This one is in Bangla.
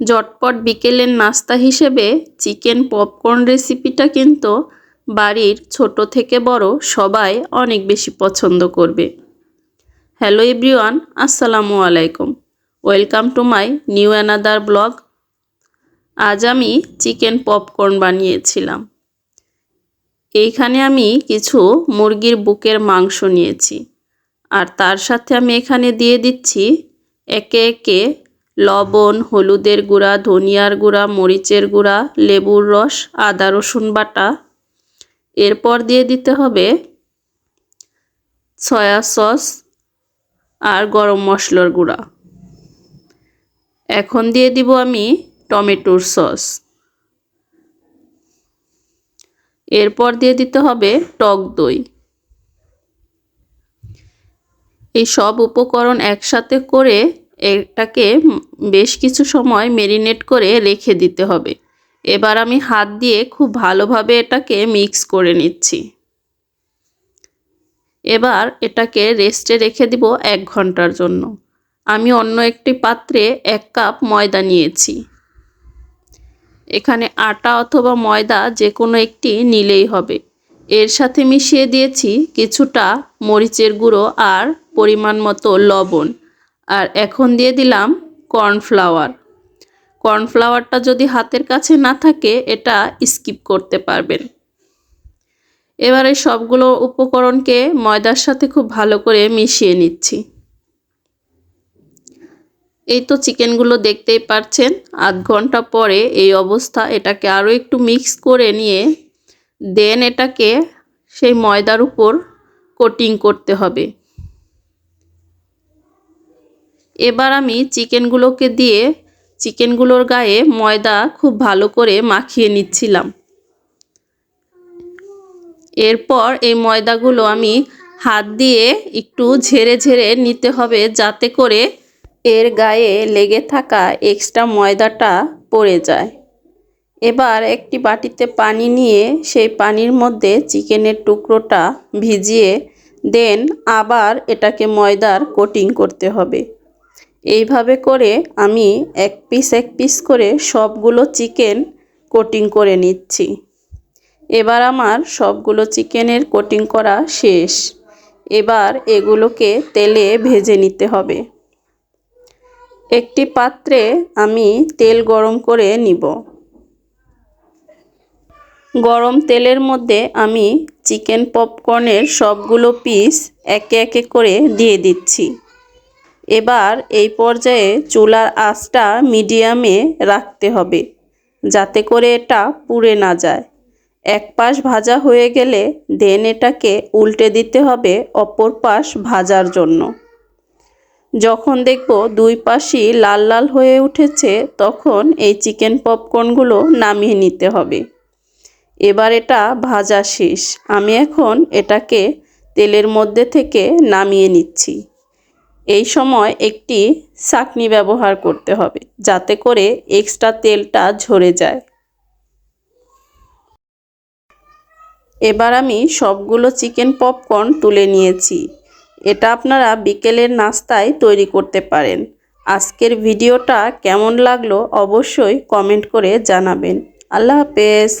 ঝটপট বিকেলের নাস্তা হিসেবে চিকেন পপকর্ন রেসিপিটা কিন্তু বাড়ির ছোট থেকে বড় সবাই অনেক বেশি পছন্দ করবে। হ্যালো এভরিওয়ান, আসসালামু আলাইকুম। Welcome to my new another blog. আজ আমি চিকেন পপকর্ন বানিয়েছিলাম। এইখানে আমি কিছু মুরগির বুকের মাংস নিয়েছি। আর তার সাথে আমি এখানে দিয়ে দিচ্ছি একে একে লবণ, হলুদের গুঁড়া, ধনিয়ার গুঁড়া, মরিচের গুঁড়া, লেবুর রস, আদা, রসুন বাটা। এরপর দিয়ে দিতে হবে সয়া সস আর গরম মশলার গুঁড়া। এখন দিয়ে দিব আমি টমেটোর সস। এরপর দিয়ে দিতে হবে টক দই। এই সব উপকরণ একসাথে করে এটাকে বেশ কিছু সময় মেরিনেট করে রেখে দিতে হবে। এবার আমি হাত দিয়ে খুব ভালোভাবে এটাকে মিক্স করে নিচ্ছি। এবার এটাকে রেস্টে রেখে দিব এক ঘণ্টার জন্য। আমি অন্য একটি পাত্রে এক কাপ ময়দা নিয়েছি। এখানে আটা অথবা ময়দা যে কোনো একটি নিলেই হবে। এর সাথে মিশিয়ে দিয়েছি কিছুটা মরিচের গুঁড়ো আর পরিমাণ মতো লবণ। আর এখন দিয়ে দিলাম কর্নফ্লাওয়ার। কর্নফ্লাওয়ারটা যদি হাতের কাছে না থাকে, এটা স্কিপ করতে পারবেন। এবারে সবগুলো উপকরণকে ময়দার সাথে খুব ভালো করে মিশিয়ে নিচ্ছি। এই তো চিকেনগুলো দেখতেই পারছেন, আধ ঘণ্টা পরে এই অবস্থা। এটাকে আরও একটু মিক্স করে নিয়ে দেন এটাকে সেই ময়দার উপর কোটিং করতে হবে। এবার আমি চিকেনগুলোকে দিয়ে চিকেনগুলোর গায়ে ময়দা খুব ভালো করে মাখিয়ে নিচ্ছিলাম। এরপর এই ময়দাগুলো আমি হাত দিয়ে একটু ঝেড়ে ঝেড়ে নিতে হবে যাতে করে এর গায়ে লেগে থাকা এক্সট্রা ময়দাটা পড়ে যায়। এবার একটি বাটিতে পানি নিয়ে সেই পানির মধ্যে চিকেনের টুকরোটা ভিজিয়ে দেন। আবার এটাকে ময়দার কোটিং করতে হবে। এইভাবে করে আমি এক পিস এক পিস করে সবগুলো চিকেন কোটিং করে নিচ্ছি। এবার আমার সবগুলো চিকেনের কোটিং করা শেষ। এবার এগুলোকে তেলে ভেজে নিতে হবে। একটি পাত্রে আমি তেল গরম করে নিব। গরম তেলের মধ্যে আমি চিকেন পপকর্নের সবগুলো পিস একে একে করে দিয়ে দিচ্ছি। এবার এই পর্যায়ে চুলার আঁচটা মিডিয়ামে রাখতে হবে, যাতে করে এটা পুড়ে না যায়। এক পাশ ভাজা হয়ে গেলে দেন এটাকে উল্টে দিতে হবে অপর পাশ ভাজার জন্য। যখন দেখব দুই পাশই লাল লাল হয়ে উঠেছে, তখন এই চিকেন পপকর্নগুলো নামিয়ে নিতে হবে। এবার এটা ভাজা শেষ। আমি এখন এটাকে তেলের মধ্যে থেকে নামিয়ে নিচ্ছি। এই সময় একটি চাকনি ব্যবহার করতে হবে, যাতে করে এক্সট্রা তেলটা ঝরে যায়। এবার আমি সবগুলো চিকেন পপকর্ন তুলে নিয়েছি। এটা আপনারা বিকেলের নাস্তায় তৈরি করতে পারেন। আজকের ভিডিওটা কেমন লাগল অবশ্যই কমেন্ট করে জানাবেন। আল্লাহ হাফেজ।